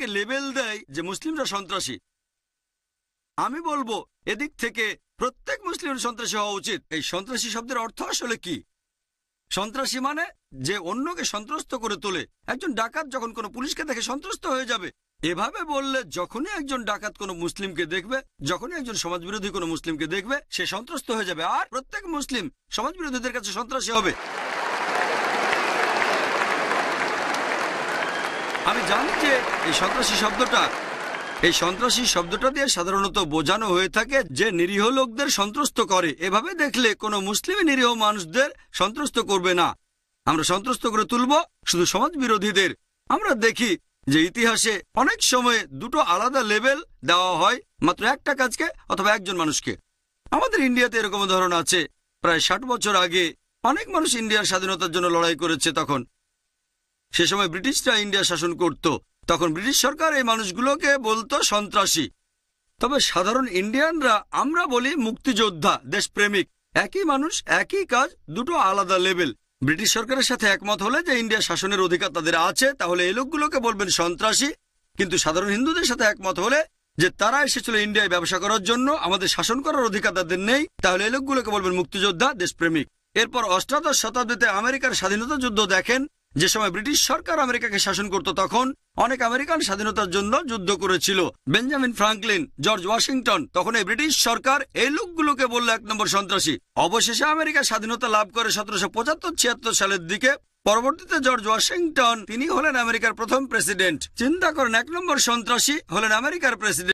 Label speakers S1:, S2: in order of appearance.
S1: Label দেয় যে মুসলিমরা সন্ত্রাসী। আমি বলব, এদিক থেকে প্রত্যেক মুসলিম সন্ত্রাসী হওয়া উচিত। এই সন্ত্রাসী শব্দের অর্থ আসলে কি? সন্ত্রাসী মানে যে অন্যকে সন্ত্রস্ত করে তোলে। একজন ডাকাত যখন কোনো পুলিশকে দেখে সন্ত্রস্ত হয়ে যাবে, এভাবে বললে যখনই একজন ডাকাত কোনো মুসলিমকে দেখবে, যখনই একজন সমাজবিরোধী কোনো মুসলিমকে দেখবে, সে সন্ত্রস্ত হয়ে যাবে। আর প্রত্যেক মুসলিম সমাজবিরোধীদের কাছে সন্ত্রাসী হবে। আমি জানি যে এই সন্ত্রাসী শব্দটা, এই সন্ত্রাসী শব্দটা দিয়ে সাধারণত বোঝানো হয়ে থাকে যে নিরীহ লোকদের সন্ত্রস্ত করে। এভাবে দেখলে কোনো মুসলিম নিরীহ মানুষদের সন্ত্রস্ত করবে না। আমরা সন্ত্রস্ত করে তুলব শুধু সমাজ বিরোধীদের। আমরা দেখি যে ইতিহাসে অনেক সময় দুটো আলাদা লেভেল দেওয়া হয়, মাত্র একটা কাজকে অথবা একজন মানুষকে। আমাদের ইন্ডিয়াতে এরকম উদাহরণ আছে। প্রায় ষাট বছর আগে অনেক মানুষ ইন্ডিয়ার স্বাধীনতার জন্য লড়াই করেছে তখন। সে সময় ব্রিটিশরা ইন্ডিয়া শাসন করত। তখন ব্রিটিশ সরকার এই মানুষগুলোকে বলতো সন্ত্রাসী। তবে সাধারণ ইন্ডিয়ানরা, আমরা বলি মুক্তিযোদ্ধা, দেশপ্রেমিক, একই মানুষ, একই কাজ, দুটো আলাদা লেভেল। ব্রিটিশ সরকারের সাথে একমত হলে যে ইন্ডিয়া শাসনের অধিকার তাদের আছে, তাহলে এই লোকগুলোকে বলবেন সন্ত্রাসী। কিন্তু সাধারণ হিন্দুদের সাথে একমত হলে যে তারা এসেছিল ইন্ডিয়ায় ব্যবসা করার জন্য, আমাদের শাসন করার অধিকার তাদের নেই, তাহলে এই লোকগুলোকে বলবেন মুক্তিযোদ্ধা, দেশপ্রেমিক। এরপর অষ্টাদশ শতাব্দীতে আমেরিকার স্বাধীনতা যুদ্ধ দেখেন যে সময় ব্রিটিশ সরকার আমেরিকাকে শাসন করত, তখন অনেক আমেরিকান স্বাধীনতার জন্য যুদ্ধ করেছিল। বেঞ্জামিন ফ্রাঙ্কলিন, জর্জ ওয়াশিংটন, তখন এই ব্রিটিশ সরকার এই লোকগুলোকে বলল, এক নম্বর সন্ত্রাসী। অবশেষে আমেরিকা স্বাধীনতা লাভ করে সতেরোশো পঁচাত্তর ছিয়াত্তর সালের দিকে, পরবর্তীতে জর্জ ওয়াশিংটন, তিনি হলেন আমেরিকার প্রথম প্রেসিডেন্ট। চিন্তা করেন, এক নম্বর সন্ত্রাসী হলেন আমেরিকার প্রেসিডেন্ট।